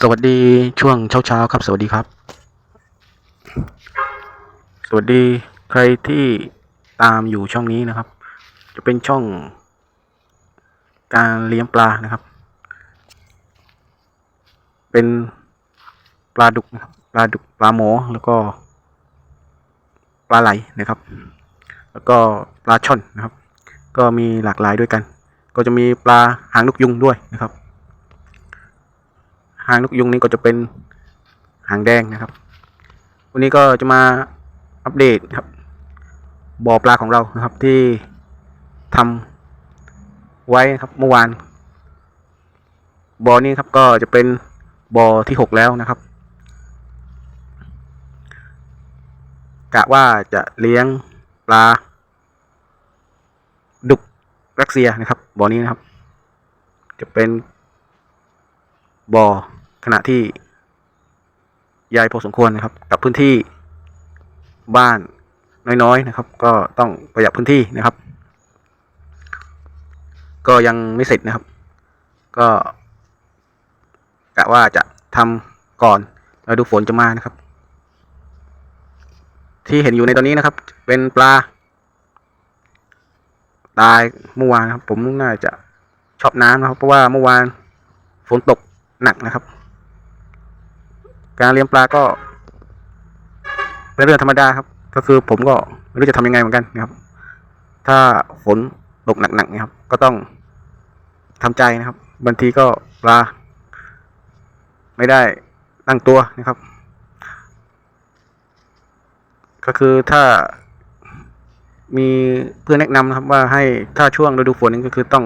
สวัสดีช่วงเช้าๆครับ สวัสดีครับ สวัสดีใครที่ตามอยู่ช่องนี้นะครับ จะเป็นช่อง การเลี้ยงปลานะครับ เป็นปลาดุกนะครับปลาดุกปลาหมอแล้วก็ปลาไหลนะครับ แล้วก็ปลาช่อนนะครับ ก็มีหลากหลายด้วยกัน ก็จะมีปลาหางนกยุงด้วยนะครับางนกยุงนี้ก็จะเป็นหางแดงนะครับ วันนี้ก็จะมาอัปเดตครับบ่อปลาของเรานะครับที่ทำไว้นะครับเมื่อวานบ่อนี้ครับก็จะเป็นบ่อที่หกแล้วนะครับกะว่าจะเลี้ยงปลา ดุกรัสเซียนะครับบ่อนี้นะครับ จะเป็นบ่อ ขณะที่ใหญ่พอสมควรนะครับ กับพื้นที่บ้านน้อยๆนะครับ ก็ต้องประหยัดพื้นที่นะครับ ก็ยังไม่เสร็จนะครับ ก็กะว่าจะทำก่อนแล้วดูฝนจะมานะครับ ที่เห็นอยู่ในตอนนี้นะครับ เป็นปลา ตายเมื่อวานครับ ผมน่าจะชอบน้ำนะครับ เพราะว่าเมื่อวานฝนตกหนักนะครับ การเลี้ยงปลาก็เป็นเรื่องธรรมดาครับ ก็คือผมก็ไม่รู้จะทำยังไงเหมือนกันนะครับ ถ้าฝนตกหนักๆนะครับ ก็ต้องทำใจนะครับบางทีก็ปลา ไม่ได้ตั้งตัวนะครับ ก็คือถ้ามีเพื่อนแนะนำนะครับว่าให้ถ้าช่วงฤดูฝนนี่ก็คือต้อง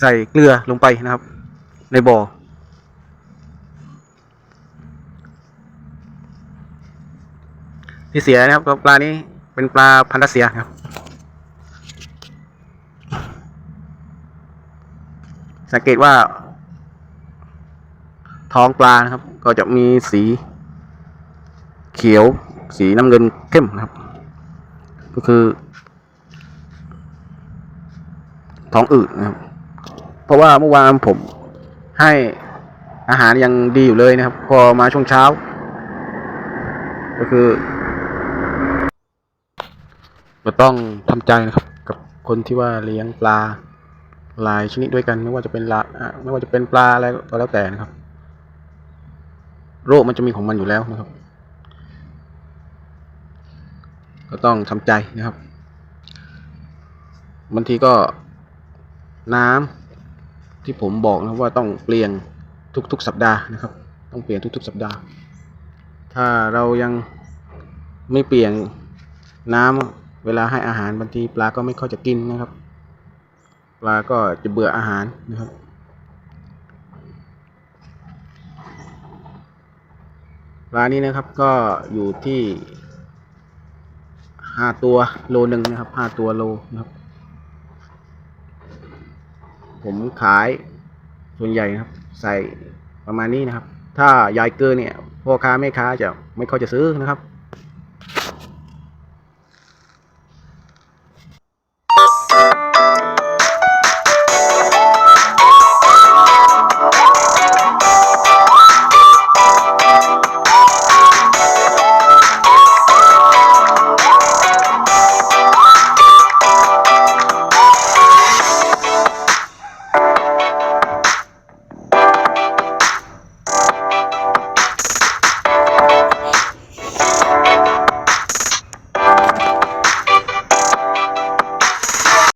ใส่เกลือลงไปนะครับ ในบ่อ ที่เสียนะครับปลานี้เป็นปลาพันธุ์รัสเซียครับสังเกตว่า ท้องปลานะครับ ก็จะมีสีเขียว สีน้ำเงินเข้มนะครับ ก็คือ ท้องอืดนะครับ เพราะว่าเมื่อวานผมให้อาหารยังดีอยู่เลยนะครับ พอมาช่วงเช้า ก็คือ ก็ต้องทำใจนะครับ กับคนที่ว่าเลี้ยงปลาหลายชนิดด้วยกันไม่ว่าจะเป็นลาอะไม่ว่าจะเป็นปลาอะไรก็แล้วแต่นะครับ โรคมันจะมีของมันอยู่แล้วนะครับ ก็ต้องทำใจนะครับบางทีก็น้ำที่ผมบอกนะว่าต้องเปลี่ยนทุกๆสัปดาห์นะครับ ต้องเปลี่ยนทุกๆ สัปดาห์ ถ้าเรายังไม่เปลี่ยนน้ำ เวลาให้อาหารบางทีปลาก็ไม่ค่อยจะกินนะครับ ปลาก็จะเบื่ออาหารนะครับปลานี้นะครับก็อยู่ที่ห้าตัวโลหนึ่งนะครับห้าตัวโลนะครับ ผมขายส่วนใหญ่นะครับ ใส่ประมาณนี้นะครับ ถ้าใหญ่เกินเนี่ยพ่อค้าแม่ค้าจะไม่ค่อยจะซื้อนะครับ